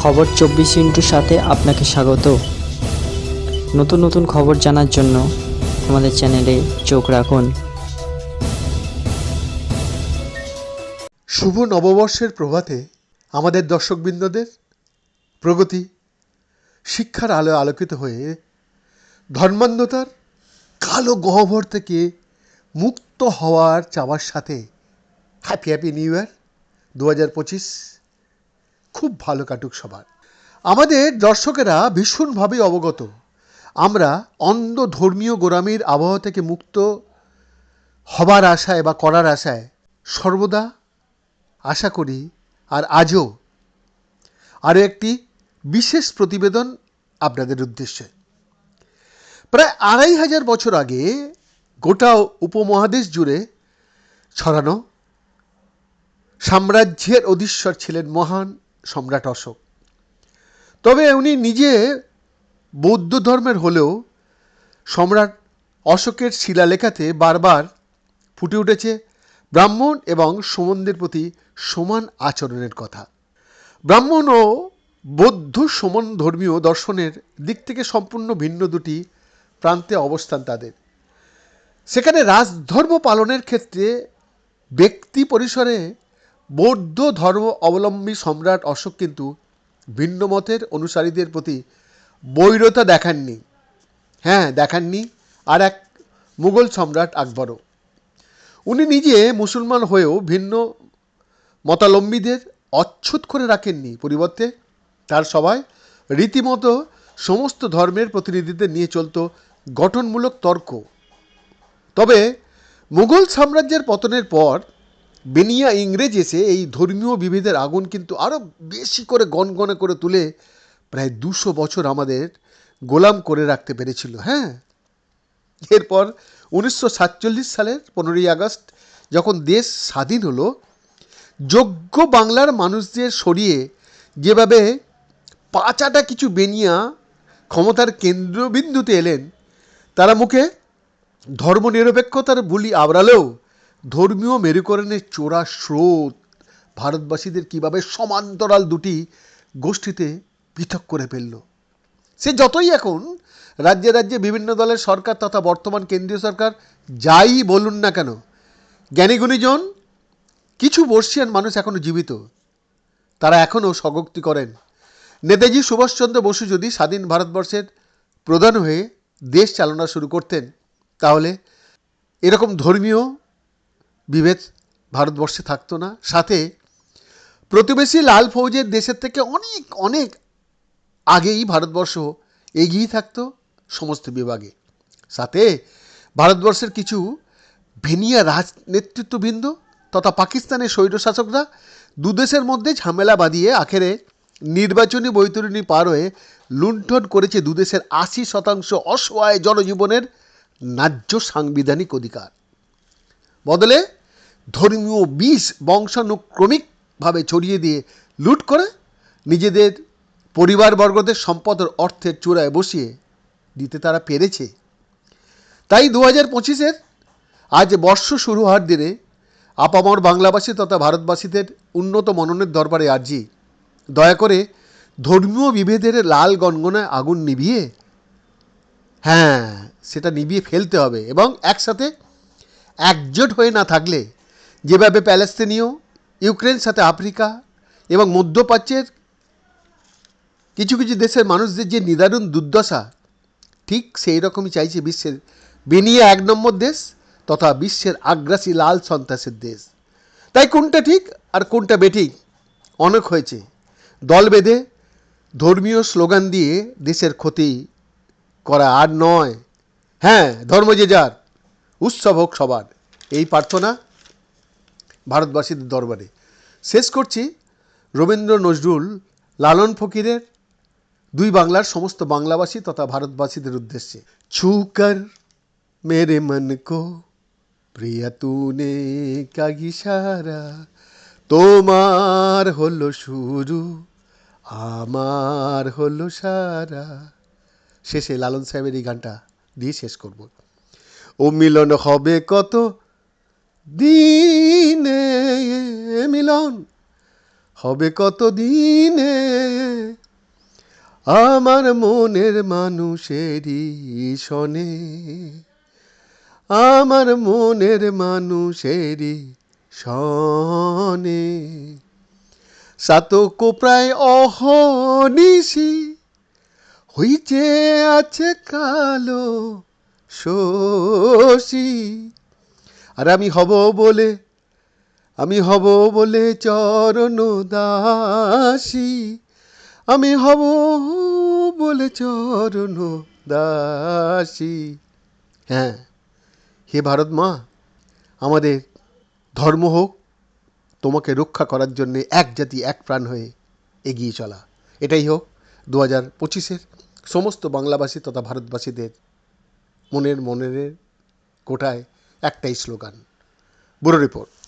খবর চব্বিশ ইন্টুর সাথে আপনাকে স্বাগত। নতুন নতুন খবর জানার জন্য আমাদের চ্যানেলে চোখ রাখুন। শুভ নববর্ষের প্রভাতে আমাদের দর্শকবৃন্দদের প্রগতি শিক্ষার আলো আলোকিত হয়ে ধর্মান্ধতার কালো গহ্বর থেকে মুক্ত হওয়ার চাওয়ার সাথে হ্যাপি হ্যাপি নিউ ইয়ার দু হাজার পঁচিশ। খুব ভালো কাটুক সবার। আমাদের দর্শকেরা ভীষণভাবে অবগত। আমরা অন্ধ ধর্মীয় গোড়ামির আবহাওয়া থেকে মুক্ত হবার আশায় বা করার আশায় সর্বদা আশা করি আর আজও আরও একটি বিশেষ প্রতিবেদন আপনাদের উদ্দেশ্যে। প্রায় আড়াই হাজার বছর আগে গোটা উপমহাদেশ জুড়ে ছড়ানো সাম্রাজ্যের অধীশ্বর ছিলেন মহান সম্রাট অশোক। তবে উনি নিজে বৌদ্ধ ধর্মের হলেও সম্রাট অশোকের শিলালেখাতে বারবার ফুটে উঠেছে ব্রাহ্মণ এবং সমনদের প্রতি সমান আচরণের কথা। ব্রাহ্মণ ও বৌদ্ধ সমান ধর্মীয় দর্শনের দিক থেকে সম্পূর্ণ ভিন্ন দুটি প্রান্তে অবস্থান তাদের। সেখানে রাজধর্ম পালনের ক্ষেত্রে ব্যক্তি পরিসরে বৌদ্ধ ধর্ম অবলম্বী সম্রাট অশোক কিন্তু ভিন্ন মতের অনুসারীদের প্রতি বৈরতা দেখাননি। হ্যাঁ দেখাননি আর এক মুঘল সম্রাট আকবরও। উনি নিজে মুসলমান হয়েও ভিন্ন মতালম্বীদের অচ্ছুত করে রাখেননি। পরিবর্তে তার সবাই রীতিমতো সমস্ত ধর্মের প্রতিনিধিদের নিয়ে চলতো গঠনমূলক তর্ক। তবে মুঘল সাম্রাজ্যের পতনের পর বেনিয়া ইংরেজ এসে এই ধর্মীয় বিভেদের আগুন কিন্তু আরও বেশি করে গনগনে করে তুলে প্রায় দুশো বছর আমাদের গোলাম করে রাখতে পেরেছিল হ্যাঁ? এরপর উনিশশো সাতচল্লিশ সালের পনেরোই আগস্ট যখন দেশ স্বাধীন হলো, যোগ্য বাংলার মানুষদের সরিয়ে যেভাবে পাঁচাটা কিছু বেনিয়া ক্ষমতার কেন্দ্রবিন্দুতে এলেন, তারা মুখে ধর্মনিরপেক্ষতার বুলি আবরালেও ধর্মীয় মেরুকরণের চোরা স্রোত ভারতবাসীদের কীভাবে সমান্তরাল দুটি গোষ্ঠীতে পৃথক করে ফেলল। সে যতই এখন রাজ্যে রাজ্যে বিভিন্ন দলের সরকার তথা বর্তমান কেন্দ্রীয় সরকার যাই বলুন না কেন জ্ঞানীগুণীজন কিছু বর্ষিয়ান মানুষ এখনও জীবিত। তারা এখনও স্বগক্তি করেন। নেতাজি সুভাষচন্দ্র বসু যদি স্বাধীন ভারতবর্ষের প্রধান হয়ে দেশ চালনা শুরু করতেন, তাহলে এরকম ধর্মীয় বিভেদ ভারতবর্ষে থাকতো না। সাথে প্রতিবেশী লাল ফৌজের দেশের থেকে অনেক অনেক আগেই ভারতবর্ষ এগিয়ে থাকতো সমস্ত বিভাগে। সাথে ভারতবর্ষের কিছু ভেনিয়া রাজ নেতৃত্ববৃন্দ তথা পাকিস্তানের স্বৈরশাসকরা দুদেশের মধ্যে ঝামেলা বাঁধিয়ে আখেরে নির্বাচনী বৈতরণী পার হয়ে লুণ্ঠন করেছে দুদেশের আশি শতাংশ অসহায় জনজীবনের ন্যায্য সাংবিধানিক অধিকার। বদলে ধর্মীয় বিষ বংশানুক্রমিকভাবে ছড়িয়ে দিয়ে লুট করে নিজেদের পরিবারবর্গদের সম্পদের অর্থের চূড়ায় বসিয়ে দিতে তারা পেরেছে। তাই দু হাজার পঁচিশের আজ বর্ষ শুরু হওয়ার দিনে আপামর বাংলাভাষী তথা ভারতবাসীদের উন্নত মননের দরবারে আর্জি। দয়া করে ধর্মীয় বিভেদের লাল গনগনায় আগুন নিভিয়ে হ্যাঁ সেটা নিভিয়ে ফেলতে হবে এবং একসাথে একজোট হয়ে না থাকলে যেভাবে প্যালেস্তিনীয়, ইউক্রেন সাথে আফ্রিকা এবং মধ্যপ্রাচ্যের কিছু কিছু দেশের মানুষদের যে নিদারুণ দুর্দশা, ঠিক সেই রকমই চাইছে বিশ্বের বেনিয়া এক নম্বর দেশ তথা বিশ্বের আগ্রাসী লাল সন্ত্রাসের দেশ। তাই কোনটা ঠিক আর কোনটা বেঠিক? অনেক হয়েছে। দল বেঁধে ধর্মীয় স্লোগান দিয়ে দেশের ক্ষতি করা আর নয়। হ্যাঁ ধর্ম যে যার, উৎসব হোক সবার। এই প্রার্থনা ভারতবাসীদের দরবারে। শেষ করছি রবীন্দ্র নজরুল লালন ফকিরের দুই বাংলার সমস্ত বাংলাভাষী তথা ভারতবাসীদের উদ্দেশ্যে। ছুকর মেরে মন কো প্রিয়া তুনে কা ইশারা, তোমার হলো শুরু, আমার হলো সারা। শেষে লালন সাহেবের এই গানটা দিয়ে শেষ করব। ও মিলন হবে কত দিনে মিলন হবে কত দিনে আমার মনের মানুষেরই শনে। আমার মনের মানুষেরই শনে। সাতকো প্রায় অহনিশি হইছে আছে কালো শশী। আর আমি হব বলে, আমি হব বলে চরণ দাসী। আমি হব বলে চরণ দাসী। হ্যাঁ হে ভারত মা, আমাদের ধর্ম হোক, তোমাকে রক্ষা করার জন্য এক জাতি, এক প্রাণ হয়ে এগিয়ে চলা। এটাই হোক দু হাজার পঁচিশের সমস্ত বাংলাভাষী তথা ভারতবাসীদের মনের মনের কোটায় একটাই স্লোগান। Bureau report.